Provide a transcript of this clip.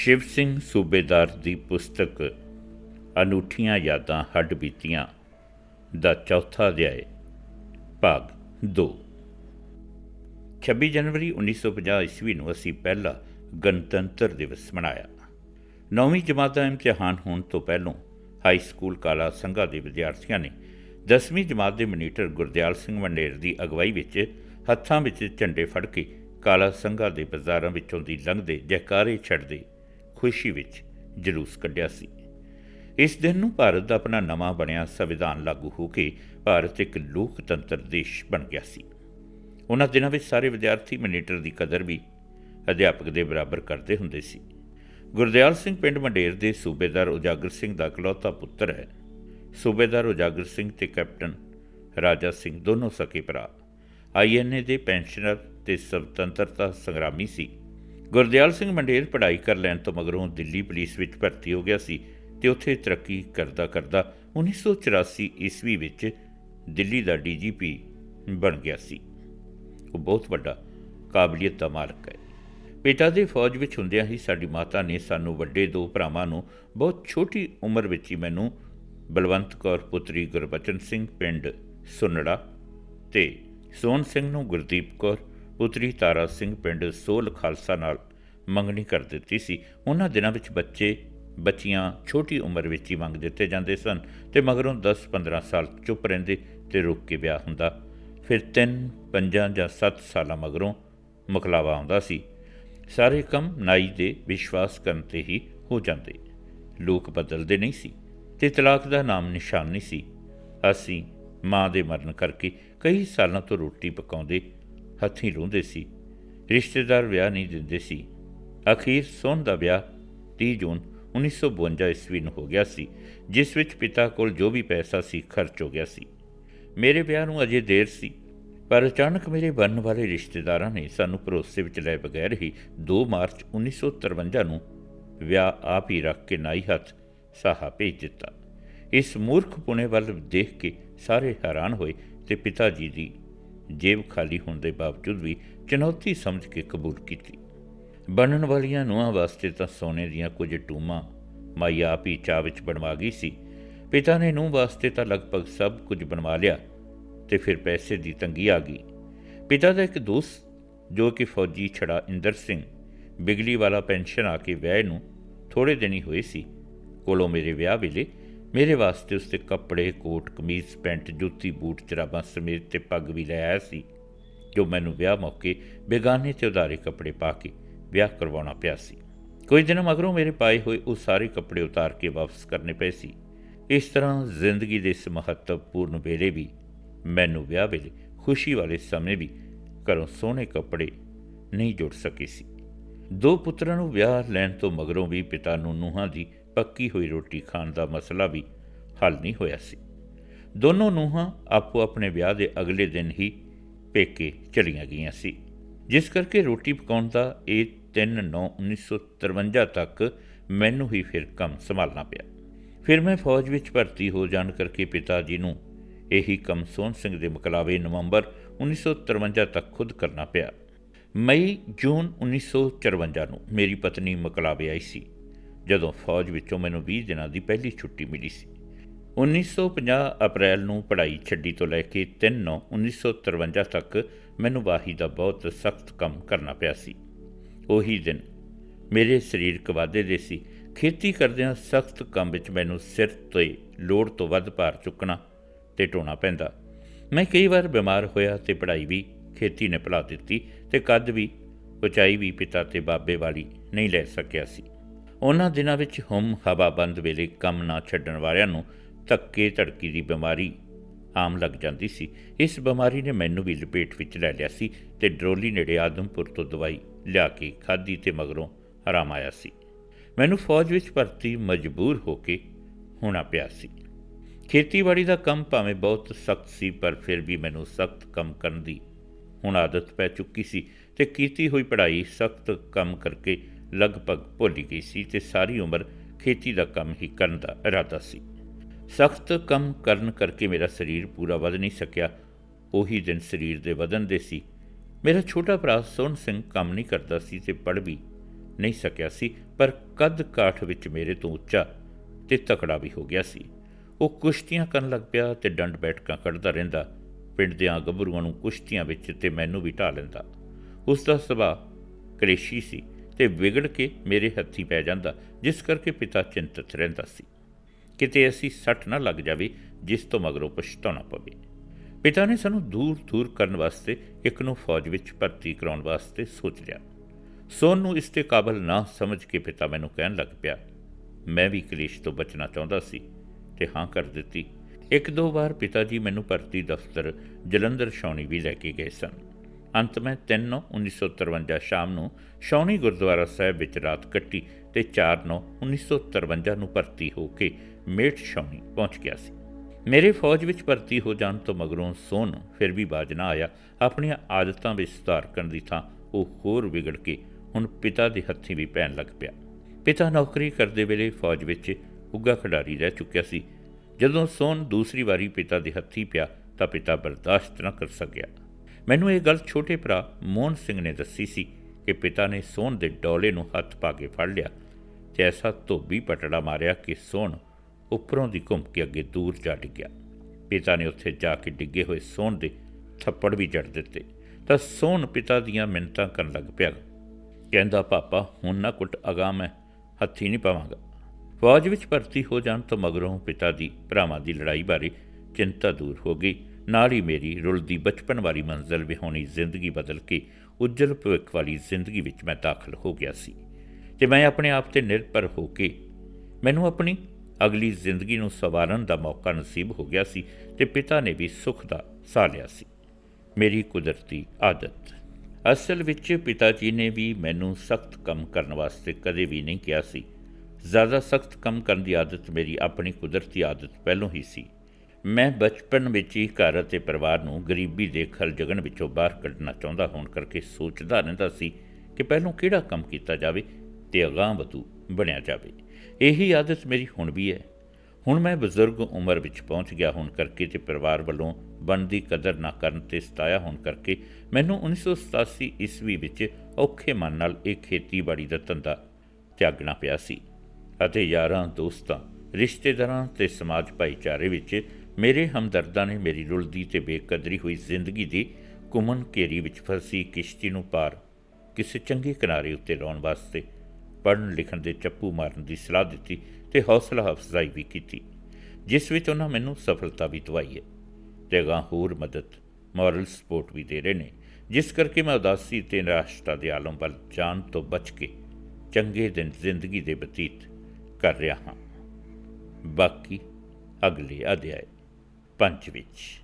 ਸ਼ਿਵ ਸਿੰਘ ਸੂਬੇਦਾਰ ਦੀ ਪੁਸਤਕ ਅਨੂਠੀਆਂ ਯਾਦਾਂ ਹੱਡ ਬੀਤੀਆਂ ਦਾ ਚੌਥਾ ਅਧਿਆਇ, ਭਾਗ 2 26 ਜਨਵਰੀ 1950 ਈਸਵੀ ਨੂੰ ਅਸੀਂ ਪਹਿਲਾ ਗਣਤੰਤਰ ਦਿਵਸ ਮਨਾਇਆ। ਨੌਵੀਂ ਜਮਾਤ ਦਾ ਇਮਤਿਹਾਨ ਹੋਣ ਤੋਂ ਪਹਿਲਾਂ ਹਾਈ ਸਕੂਲ ਕਾਲਾ ਸੰਘਾ ਦੇ ਵਿਦਿਆਰਥੀਆਂ ਨੇ 10ਵੀਂ ਜਮਾਤ ਦੇ ਮਨੀਟਰ ਗੁਰਦਿਆਲ ਸਿੰਘ ਮੰਡੇਰ ਦੀ ਅਗਵਾਈ ਵਿੱਚ ਹੱਥਾਂ ਵਿੱਚ ਝੰਡੇ ਫੜ ਕੇ ਕਾਲਾ ਸੰਘਾ ਦੇ ਬਾਜ਼ਾਰਾਂ ਵਿੱਚੋਂ ਦੀ ਲੰਘਦੇ ਜੈਕਾਰੇ ਛੱਡਦੇ ਖੁਸ਼ੀ ਵਿੱਚ ਜਲੂਸ ਕੱਢਿਆ ਸੀ। ਇਸ ਦਿਨ ਨੂੰ ਭਾਰਤ ਦਾ ਆਪਣਾ ਨਵਾਂ ਬਣਿਆ ਸੰਵਿਧਾਨ ਲਾਗੂ ਹੋ ਕੇ ਭਾਰਤ ਇੱਕ ਲੋਕਤੰਤਰ ਦੇਸ਼ ਬਣ ਗਿਆ ਸੀ। ਉਹਨਾਂ ਦਿਨਾਂ ਵਿੱਚ ਸਾਰੇ ਵਿਦਿਆਰਥੀ ਮਨੀਟਰ ਦੀ ਕਦਰ ਵੀ ਅਧਿਆਪਕ ਦੇ ਬਰਾਬਰ ਕਰਦੇ ਹੁੰਦੇ ਸੀ। ਗੁਰਦਿਆਲ ਸਿੰਘ ਪਿੰਡ ਮੰਡੇਰ ਦੇ ਸੂਬੇਦਾਰ ਉਜਾਗਰ ਸਿੰਘ ਦਾ ਇਕਲੌਤਾ ਪੁੱਤਰ ਹੈ। ਸੂਬੇਦਾਰ ਉਜਾਗਰ ਸਿੰਘ ਤੇ ਕੈਪਟਨ ਰਾਜਾ ਸਿੰਘ ਦੋਨੋਂ ਸਕੇ ਭਰਾ। ਆਈਐਨਏ ਦੇ ਪੈਨਸ਼ਨਰ ਤੇ ਸੁਤੰਤਰਤਾ ਸੰਗਰਾਮੀ ਸੀ। ਗੁਰਦਿਆਲ ਸਿੰਘ ਮੰਡੇਰ ਪੜ੍ਹਾਈ ਕਰ ਲੈਣ ਤੋਂ ਮਗਰੋਂ ਦਿੱਲੀ ਪੁਲਿਸ ਵਿੱਚ ਭਰਤੀ ਹੋ ਗਿਆ ਸੀ ਤੇ ਉੱਥੇ ਤਰੱਕੀ ਕਰਦਾ ਕਰਦਾ 1984 ਈਸਵੀ ਵਿੱਚ ਦਿੱਲੀ ਦਾ ਡੀਜੀਪੀ ਬਣ ਗਿਆ ਸੀ। ਉਹ ਬਹੁਤ ਵੱਡਾ ਕਾਬਲੀਅਤ ਦਾ ਮਾਲਕ ਹੈ। ਪਿਤਾ ਦੇ ਫੌਜ ਵਿੱਚ ਹੁੰਦਿਆਂ ਹੀ ਸਾਡੀ ਮਾਤਾ ਨੇ ਸਾਨੂੰ ਵੱਡੇ ਦੋ ਭਰਾਵਾਂ ਨੂੰ ਬਹੁਤ ਛੋਟੀ ਉਮਰ ਵਿੱਚ ਹੀ ਮੈਨੂੰ ਬਲਵੰਤ ਕੌਰ, ਪੁੱਤਰੀ ਗੁਰਬਚਨ ਸਿੰਘ, ਪਿੰਡ ਸੁਨੜਾ ਤੇ ਸੋਨ ਸਿੰਘ ਨੂੰ ਗੁਰਦੀਪ ਕੌਰ ਪੁੱਤਰੀ ਤਾਰਾ ਸਿੰਘ ਪਿੰਡ ਸੋਲ ਖਾਲਸਾ ਨਾਲ ਮੰਗਣੀ ਕਰ ਦਿੱਤੀ ਸੀ। ਉਹਨਾਂ ਦਿਨਾਂ ਵਿੱਚ ਬੱਚੇ, ਬੱਚੀਆਂ ਛੋਟੀ ਉਮਰ ਵਿੱਚ ਹੀ ਮੰਗ ਦਿੱਤੇ ਜਾਂਦੇ ਸਨ ਤੇ ਮਗਰੋਂ 10-15 ਸਾਲ ਚੁੱਪ ਰਹਿੰਦੇ ਤੇ ਰੁਕ ਕੇ ਵਿਆਹ ਹੁੰਦਾ। ਫਿਰ 3 5 ਜਾਂ 7 ਸਾਲਾਂ ਮਗਰੋਂ ਮੁਕਲਾਵਾ ਆਉਂਦਾ ਸੀ। ਸਾਰੇ ਕੰਮ ਨਾਈ ਦੇ ਵਿਸ਼ਵਾਸ ਕਰਨ ਤੇ ਹੀ ਹੋ ਜਾਂਦੇ। ਲੋਕ ਬਦਲਦੇ ਨਹੀਂ ਸੀ ਤੇ ਤਲਾਕ ਦਾ ਨਾਮ ਨਿਸ਼ਾਨ ਨਹੀਂ ਸੀ। ਅਸੀਂ ਮਾਂ ਦੇ ਮਰਨ ਕਰਕੇ ਕਈ ਸਾਲਾਂ ਤੋਂ ਰੋਟੀ ਪਕਾਉਂਦੇ ਹੱਥੀਂ ਰੋਂਦੇ ਸੀ। ਰਿਸ਼ਤੇਦਾਰ ਵਿਆਹ ਨਹੀਂ ਦਿੰਦੇ ਸੀ। ਅਖੀਰ ਸੋਨ ਦਾ ਵਿਆਹ 30 ਜੂਨ 1952 ਈਸਵੀ ਨੂੰ ਹੋ ਗਿਆ ਸੀ, ਜਿਸ ਵਿੱਚ ਪਿਤਾ ਕੋਲ ਜੋ ਵੀ ਪੈਸਾ ਸੀ, ਖਰਚ ਹੋ ਗਿਆ ਸੀ। ਮੇਰੇ ਵਿਆਹ ਨੂੰ ਅਜੇ ਦੇਰ ਸੀ, ਪਰ ਅਚਾਨਕ ਮੇਰੇ ਬਣਨ ਵਾਲੇ ਰਿਸ਼ਤੇਦਾਰਾਂ ਨੇ ਸਾਨੂੰ ਭਰੋਸੇ ਵਿੱਚ ਲੈ ਬਗੈਰ ਹੀ 2 ਮਾਰਚ 1953 ਨੂੰ ਵਿਆਹ ਆਪ ਹੀ ਰੱਖ ਕੇ ਨਾਈ ਹੱਥ ਸਾਹਾ ਭੇਜ ਦਿੱਤਾ। ਇਸ ਮੂਰਖ ਪੁਣੇ ਵੱਲ ਦੇਖ ਕੇ ਸਾਰੇ ਹੈਰਾਨ ਹੋਏ ਤੇ ਪਿਤਾ ਜੀ ਦੀ ਜੇਬ ਖਾਲੀ ਹੋਣ ਦੇ ਬਾਵਜੂਦ ਵੀ ਚੁਣੌਤੀ ਸਮਝ ਕੇ ਕਬੂਲ ਕੀਤੀ। ਬਣਨ ਵਾਲੀਆਂ ਨੂੰਹਾਂ ਵਾਸਤੇ ਤਾਂ ਸੋਨੇ ਦੀਆਂ ਕੁਝ ਟੂਮਾਂ ਮਾਈ ਆਪ ਹੀ ਚਾਹ ਵਿੱਚ ਬਣਵਾ ਗਈ ਸੀ। ਪਿਤਾ ਨੇ ਨੂੰਹ ਵਾਸਤੇ ਤਾਂ ਲਗਭਗ ਸਭ ਕੁਝ ਬਣਵਾ ਲਿਆ ਤੇ ਫਿਰ ਪੈਸੇ ਦੀ ਤੰਗੀ ਆ ਗਈ। ਪਿਤਾ ਦਾ ਇੱਕ ਦੋਸਤ ਜੋ ਕਿ ਫੌਜੀ ਛੜਾ ਇੰਦਰ ਸਿੰਘ, ਬਿਗਲੀ ਵਾਲਾ ਪੈਨਸ਼ਨ ਆ ਕੇ ਵਿਆਹ ਨੂੰ ਥੋੜੇ ਦਿਨ ਹੀ ਹੋਏ ਸੀ। ਕੋਲੋਂ ਮੇਰੇ ਵਿਆਹ ਵੇਲੇ ਮੇਰੇ ਵਾਸਤੇ ਉਸਦੇ ਕੱਪੜੇ, ਕੋਟ, ਕਮੀਜ਼, ਪੈਂਟ, ਜੁੱਤੀ, ਬੂਟ ਚਰਾਬਾਂ ਸਮੇਤ ਤੇ ਪੱਗ ਵੀ ਲੈ ਆਇਆ ਸੀ, ਜੋ ਮੈਨੂੰ ਵਿਆਹ ਮੌਕੇ ਬੇਗਾਨੇ ਤੇ ਉਧਾਰੇ ਕੱਪੜੇ ਪਾ ਕੇ ਵਿਆਹ ਕਰਵਾਉਣਾ ਪਿਆ ਸੀ। ਕੁਝ ਦਿਨ ਮਗਰੋਂ ਮੇਰੇ ਪਾਏ ਹੋਏ ਉਹ ਸਾਰੇ ਕੱਪੜੇ ਉਤਾਰ ਕੇ ਵਾਪਸ ਕਰਨੇ ਪਏ ਸੀ। ਇਸ ਤਰ੍ਹਾਂ ਜ਼ਿੰਦਗੀ ਦੇ ਇਸ ਮਹੱਤਵਪੂਰਨ ਵੇਲੇ ਵੀ ਮੈਨੂੰ ਵਿਆਹ ਵੇਲੇ ਖੁਸ਼ੀ ਵਾਲੇ ਸਮੇਂ ਵੀ ਘਰੋਂ ਸੋਹਣੇ ਕੱਪੜੇ ਨਹੀਂ ਜੁੜ ਸਕੇ ਸੀ। ਦੋ ਪੁੱਤਰਾਂ ਨੂੰ ਵਿਆਹ ਲੈਣ ਤੋਂ ਮਗਰੋਂ ਵੀ ਪਿਤਾ ਨੂੰ ਨੂੰਹਾਂ ਦੀ ਪੱਕੀ ਹੋਈ ਰੋਟੀ ਖਾਣ ਦਾ ਮਸਲਾ ਵੀ ਹੱਲ ਨਹੀਂ ਹੋਇਆ ਸੀ। ਦੋਨੋਂ ਨੂੰਹਾਂ ਆਪੋ ਆਪਣੇ ਵਿਆਹ ਦੇ ਅਗਲੇ ਦਿਨ ਹੀ ਪੇਕੇ ਚਲੀਆਂ ਗਈਆਂ ਸੀ, ਜਿਸ ਕਰਕੇ ਰੋਟੀ ਪਕਾਉਣ ਦਾ ਇਹ 3/9/1953 ਤੱਕ ਮੈਨੂੰ ਹੀ ਫਿਰ ਕੰਮ ਸੰਭਾਲਣਾ ਪਿਆ। ਫਿਰ ਮੈਂ ਫੌਜ ਵਿੱਚ ਭਰਤੀ ਹੋ ਜਾਣ ਕਰਕੇ ਪਿਤਾ ਜੀ ਨੂੰ ਇਹੀ ਕੰਮ ਸੋਹਣ ਸਿੰਘ ਦੇ ਮਕਲਾਵੇ ਨਵੰਬਰ 1953 ਤੱਕ ਖੁਦ ਕਰਨਾ ਪਿਆ। ਮਈ ਜੂਨ 1954 ਨੂੰ ਮੇਰੀ ਪਤਨੀ ਮਕਲਾਵੇ ਆਈ ਸੀ। ਜਦੋਂ ਫੌਜ ਵਿੱਚੋਂ ਮੈਨੂੰ 20 ਦਿਨਾਂ ਦੀ ਪਹਿਲੀ ਛੁੱਟੀ ਮਿਲੀ ਸੀ। 1950 ਅਪ੍ਰੈਲ ਨੂੰ ਪੜ੍ਹਾਈ ਛੱਡੀ ਤੋਂ ਲੈ ਕੇ 3/9/1953 ਤੱਕ ਮੈਨੂੰ ਵਾਹੀ ਦਾ ਬਹੁਤ ਸਖਤ ਕੰਮ ਕਰਨਾ ਪਿਆ ਸੀ। ਉਹੀ ਦਿਨ ਮੇਰੇ ਸਰੀਰਕ ਵਾਧੇ ਦੇ ਸੀ। ਖੇਤੀ ਕਰਦਿਆਂ ਸਖਤ ਕੰਮ ਵਿੱਚ ਮੈਨੂੰ ਸਿਰ ਤੇ ਲੋੜ ਤੋਂ ਵੱਧ ਭਾਰ ਚੁੱਕਣਾ ਤੇ ਢੋਣਾ ਪੈਂਦਾ। ਮੈਂ ਕਈ ਵਾਰ ਬਿਮਾਰ ਹੋਇਆ ਤੇ ਪੜ੍ਹਾਈ ਵੀ ਖੇਤੀ ਨੇ ਭੁਲਾ ਦਿੱਤੀ ਤੇ ਕੱਦ ਵੀ, ਉਚਾਈ ਵੀ ਪਿਤਾ ਤੇ ਬਾਬੇ ਵਾਲੀ ਨਹੀਂ ਲੈ ਸਕਿਆ ਸੀ। ਉਹਨਾਂ ਦਿਨਾਂ ਵਿੱਚ ਹਮ ਹਵਾਬੰਦ ਵੇਲੇ ਕੰਮ ਨਾ ਛੱਡਣ ਵਾਲਿਆਂ ਨੂੰ ਧੱਕੇ ਧੜਕੀ ਦੀ ਬਿਮਾਰੀ ਆਮ ਲੱਗ ਜਾਂਦੀ ਸੀ। ਇਸ ਬਿਮਾਰੀ ਨੇ ਮੈਨੂੰ ਵੀ ਲਪੇਟ ਵਿੱਚ ਲੈ ਲਿਆ ਸੀ ਤੇ ਡਰੋਲੀ ਨੇੜੇ ਆਦਮਪੁਰ ਤੋਂ ਦਵਾਈ ਲਿਆ ਕੇ ਖਾਧੀ ਤੇ ਮਗਰੋਂ ਆਰਾਮ ਆਇਆ ਸੀ। ਮੈਨੂੰ ਫੌਜ ਵਿੱਚ ਭਰਤੀ ਮਜਬੂਰ ਹੋ ਕੇ ਹੋਣਾ ਪਿਆ ਸੀ। ਖੇਤੀਬਾੜੀ ਦਾ ਕੰਮ ਭਾਵੇਂ ਬਹੁਤ ਸਖਤ ਸੀ, ਪਰ ਫਿਰ ਵੀ ਮੈਨੂੰ ਸਖਤ ਕੰਮ ਕਰਨ ਦੀ ਹੁਣ ਆਦਤ ਪੈ ਚੁੱਕੀ ਸੀ ਤੇ ਕੀਤੀ ਹੋਈ ਪੜ੍ਹਾਈ ਸਖਤ ਕੰਮ ਕਰਕੇ ਲਗਭਗ ਭੁੱਲ ਗਈ ਸੀ ਤੇ ਸਾਰੀ ਉਮਰ ਖੇਤੀ ਦਾ ਕੰਮ ਹੀ ਕਰਨ ਦਾ ਇਰਾਦਾ ਸੀ। ਸਖਤ ਕੰਮ ਕਰਨ ਕਰਕੇ ਮੇਰਾ ਸਰੀਰ ਪੂਰਾ ਵਧ ਨਹੀਂ ਸਕਿਆ। ਉਹੀ ਦਿਨ ਸਰੀਰ ਦੇ ਵਧਣ ਦੇ ਸੀ। ਮੇਰਾ ਛੋਟਾ ਭਰਾ ਸੋਹਣ ਸਿੰਘ ਕੰਮ ਨਹੀਂ ਕਰਦਾ ਸੀ ਤੇ ਪੜ੍ਹ ਵੀ ਨਹੀਂ ਸਕਿਆ ਸੀ, ਪਰ ਕੱਦ ਕਾਠ ਵਿੱਚ ਮੇਰੇ ਤੋਂ ਉੱਚਾ ਤੇ ਤਕੜਾ ਵੀ ਹੋ ਗਿਆ ਸੀ। ਉਹ ਕੁਸ਼ਤੀਆਂ ਕਰਨ ਲੱਗ ਪਿਆ ਤੇ ਡੰਡ ਬੈਠਕਾਂ ਕੱਢਦਾ ਰਹਿੰਦਾ। ਪਿੰਡ ਦੇ ਗੱਭਰੂਆਂ ਨੂੰ ਕੁਸ਼ਤੀਆਂ ਵਿੱਚ ਤੇ ਮੈਨੂੰ ਵੀ ਢਾ ਲੈਂਦਾ। ਉਸ ਦਾ ਸੁਭਾਅ ਕਲੇਸ਼ੀ ਸੀ। ਤੇ ਵਿਗੜ ਕੇ ਮੇਰੇ ਹੱਥੀ ਪੈ ਜਾਂਦਾ, ਜਿਸ ਕਰਕੇ ਪਿਤਾ ਚਿੰਤਤ ਰਹਿੰਦਾ ਸੀ। ਕਿਤੇ ਅਸੀਂ ਸੱਟ ਨਾ ਲੱਗ ਜਾਵੇ, ਜਿਸ ਤੋਂ ਮਗਰੋਂ ਪਛਤਾਉਣਾ ਪਵੇ। ਪਿਤਾ ਨੇ ਸਾਨੂੰ ਦੂਰ ਦੂਰ ਕਰਨ ਵਾਸਤੇ ਇੱਕ ਨੂੰ ਫੌਜ ਵਿੱਚ ਭਰਤੀ ਕਰਾਉਣ ਵਾਸਤੇ ਸੋਚ ਲਿਆ ਸੋਨ ਨੂੰ ਇਸ ਤੇ ਕਾਬਲ ਨਾ ਸਮਝ ਕੇ ਪਿਤਾ ਮੈਨੂੰ ਕਹਿਣ ਲੱਗ ਪਿਆ, ਮੈਂ ਵੀ ਕਲੇਸ਼ ਤੋਂ ਬਚਣਾ ਚਾਹੁੰਦਾ ਸੀ। ਤੇ ਹਾਂ ਕਰ ਦਿੱਤੀ। ਇੱਕ ਦੋ ਵਾਰ ਪਿਤਾ ਜੀ ਮੈਨੂੰ ਭਰਤੀ ਦਫ਼ਤਰ ਜਲੰਧਰ ਛਾਉਣੀ ਵੀ ਲੈ ਕੇ ਗਏ ਸਨ। ਅੰਤ ਮੈਂ 3 1953 ਸ਼ਾਮ ਨੂੰ ਸ਼ੌਣੀ ਗੁਰਦੁਆਰਾ ਸਾਹਿਬ ਵਿੱਚ ਰਾਤ ਕੱਟੀ ਤੇ 4 1953 ਨੂੰ ਭਰਤੀ ਹੋ ਕੇ ਮੇਟ ਸ਼ੌਣੀ ਪਹੁੰਚ ਗਿਆ ਸੀ। ਮੇਰੇ ਫੌਜ ਵਿੱਚ ਭਰਤੀ ਹੋ ਜਾਣ ਤੋਂ ਮਗਰੋਂ ਸੋਨ ਫਿਰ ਵੀ ਬਾਜ ਨਾ ਆਇਆ। ਆਪਣੀਆਂ ਆਦਤਾਂ ਵਿੱਚ ਸੁਧਾਰ ਕਰਨ ਦੀ ਥਾਂ ਉਹ ਹੋਰ ਵਿਗੜ ਕੇ ਹੁਣ ਪਿਤਾ ਦੇ ਹੱਥੀਂ ਵੀ ਪੈਣ ਲੱਗ ਪਿਆ। ਪਿਤਾ ਨੌਕਰੀ ਕਰਦੇ ਵੇਲੇ ਫੌਜ ਵਿੱਚ ਉੱਗਾ ਖਿਡਾਰੀ ਰਹਿ ਚੁੱਕਿਆ ਸੀ। ਜਦੋਂ ਸੋਨ ਦੂਸਰੀ ਵਾਰੀ ਪਿਤਾ ਦੇ ਹੱਥੀਂ ਪਿਆ ਤਾਂ ਪਿਤਾ ਬਰਦਾਸ਼ਤ ਨਾ ਕਰ ਸਕਿਆ। ਮੈਨੂੰ ਇਹ ਗੱਲ ਛੋਟੇ ਭਰਾ ਮੋਹਨ ਸਿੰਘ ਨੇ ਦੱਸੀ ਸੀ ਕਿ ਪਿਤਾ ਨੇ ਸੋਹਣ ਦੇ ਡੋਲੇ ਨੂੰ ਹੱਥ ਪਾ ਕੇ ਫੜ ਲਿਆ ਤੇ ਐਸਾ ਧੋਬੀ ਪਟੜਾ ਮਾਰਿਆ ਕਿ ਸੋਨ ਉੱਪਰੋਂ ਦੀ ਘੁੰਮ ਕੇ ਅੱਗੇ ਦੂਰ ਜਾ ਡਿੱਗਿਆ। ਪਿਤਾ ਨੇ ਉੱਥੇ ਜਾ ਕੇ ਡਿੱਗੇ ਹੋਏ ਸੋਨ ਦੇ ਥੱਪੜ ਵੀ ਜੜ ਦਿੱਤੇ। ਤਾਂ ਸੋਹਣ ਪਿਤਾ ਦੀਆਂ ਮਿੰਨਤਾਂ ਕਰਨ ਲੱਗ ਪਿਆ। ਕਹਿੰਦਾ, ਪਾਪਾ, ਹੁਣ ਨਾ ਕੁੱਟ ਅਗਾ ਮੈਂ ਹੱਥੀ ਨਹੀਂ ਪਾਵਾਂਗਾ। ਫੌਜ ਵਿੱਚ ਭਰਤੀ ਹੋ ਜਾਣ ਤੋਂ ਮਗਰੋਂ ਪਿਤਾ ਦੀ, ਭਰਾਵਾਂ ਦੀ ਲੜਾਈ ਬਾਰੇ ਚਿੰਤਾ ਦੂਰ ਹੋ ਗਈ। ਨਾਲ ਹੀ ਮੇਰੀ ਰੁਲਦੀ ਬਚਪਨ ਵਾਲੀ ਮੰਜ਼ਲ ਵਿਹਾਉਣੀ ਜ਼ਿੰਦਗੀ ਬਦਲ ਕੇ ਉੱਜਲ ਭਵਿੱਖ ਵਾਲੀ ਜ਼ਿੰਦਗੀ ਵਿੱਚ ਮੈਂ ਦਾਖਲ ਹੋ ਗਿਆ ਸੀ ਤੇ ਮੈਂ ਆਪਣੇ ਆਪ ਤੇ ਨਿਰਭਰ ਹੋ ਕੇ ਮੈਨੂੰ ਆਪਣੀ ਅਗਲੀ ਜ਼ਿੰਦਗੀ ਨੂੰ ਸਵਾਰਨ ਦਾ ਮੌਕਾ ਨਸੀਬ ਹੋ ਗਿਆ ਸੀ ਤੇ ਪਿਤਾ ਨੇ ਵੀ ਸੁੱਖ ਦਾ ਸਾਹ ਲਿਆ ਸੀ। ਮੇਰੀ ਕੁਦਰਤੀ ਆਦਤ। ਅਸਲ ਵਿੱਚ ਪਿਤਾ ਜੀ ਨੇ ਵੀ ਮੈਨੂੰ ਸਖਤ ਕੰਮ ਕਰਨ ਵਾਸਤੇ ਕਦੇ ਵੀ ਨਹੀਂ ਕਿਹਾ ਸੀ। ਜ਼ਿਆਦਾ ਸਖਤ ਕੰਮ ਕਰਨ ਦੀ ਆਦਤ ਮੇਰੀ ਆਪਣੀ ਕੁਦਰਤੀ ਆਦਤ ਪਹਿਲੋਂ ਹੀ ਸੀ। ਮੈਂ ਬਚਪਨ ਵਿੱਚ ਹੀ ਘਰ ਅਤੇ ਪਰਿਵਾਰ ਨੂੰ ਗਰੀਬੀ ਦੇ ਖਲ ਜਗਣ ਵਿੱਚੋਂ ਬਾਹਰ ਕੱਢਣਾ ਚਾਹੁੰਦਾ ਹੋਣ ਕਰਕੇ ਸੋਚਦਾ ਰਹਿੰਦਾ ਸੀ ਕਿ ਪਹਿਲੋਂ ਕਿਹੜਾ ਕੰਮ ਕੀਤਾ ਜਾਵੇ ਤੇ ਅਗਾਂਹ ਵਧੂ ਬਣਿਆ ਜਾਵੇ। ਇਹੀ ਆਦਤ ਮੇਰੀ ਹੁਣ ਵੀ ਹੈ। ਹੁਣ ਮੈਂ ਬਜ਼ੁਰਗ ਉਮਰ ਵਿੱਚ ਪਹੁੰਚ ਗਿਆ ਹੋਣ ਕਰਕੇ ਤੇ ਪਰਿਵਾਰ ਵੱਲੋਂ ਬਣਦੀ ਕਦਰ ਨਾ ਕਰਨ ਤੇ ਸਤਾਇਆ ਹੋਣ ਕਰਕੇ ਮੈਨੂੰ 1987 ਈਸਵੀ ਵਿੱਚ ਔਖੇ ਮਨ ਨਾਲ ਇਹ ਖੇਤੀਬਾੜੀ ਦਾ ਧੰਦਾ ਤਿਆਗਣਾ ਪਿਆ ਸੀ ਅਤੇ ਯਾਰਾਂ, ਦੋਸਤਾਂ, ਰਿਸ਼ਤੇਦਾਰਾਂ ਤੇ ਸਮਾਜ ਭਾਈਚਾਰੇ ਵਿੱਚ ਮੇਰੇ ਹਮਦਰਦਾਂ ਨੇ ਮੇਰੀ ਰੁਲਦੀ ਤੇ ਬੇਕਦਰੀ ਹੋਈ ਜ਼ਿੰਦਗੀ ਦੀ ਕੁਮਨ ਘੇਰੀ ਵਿੱਚ ਫਸੀ ਕਿਸ਼ਤੀ ਨੂੰ ਪਾਰ ਕਿਸੇ ਚੰਗੇ ਕਿਨਾਰੇ ਉੱਤੇ ਲਾਉਣ ਵਾਸਤੇ ਪੜ੍ਹਨ ਲਿਖਣ ਦੇ ਚੱਪੂ ਮਾਰਨ ਦੀ ਸਲਾਹ ਦਿੱਤੀ ਤੇ ਹੌਸਲਾ ਅਫਜ਼ਾਈ ਵੀ ਕੀਤੀ, ਜਿਸ ਵਿੱਚ ਉਹਨਾਂ ਮੈਨੂੰ ਸਫਲਤਾ ਵੀ ਦਵਾਈ ਹੈ ਤੇ ਅਗਾਂਹ ਹੋਰ ਮਦਦ ਮੋਰਲ ਸਪੋਰਟ ਵੀ ਦੇ ਰਹੇ ਨੇ, ਜਿਸ ਕਰਕੇ ਮੈਂ ਉਦਾਸੀ ਤੇ ਨਿਰਾਸ਼ਤਾ ਦੇ ਆਲਮ ਵੱਲ ਜਾਣ ਤੋਂ ਬਚ ਕੇ ਚੰਗੇ ਦਿਨ ਜ਼ਿੰਦਗੀ ਦੇ ਬਤੀਤ ਕਰ ਰਿਹਾ ਹਾਂ। ਬਾਕੀ ਅਗਲੇ ਅਧਿਆਇ ਪੰਜ ਵਿੱਚ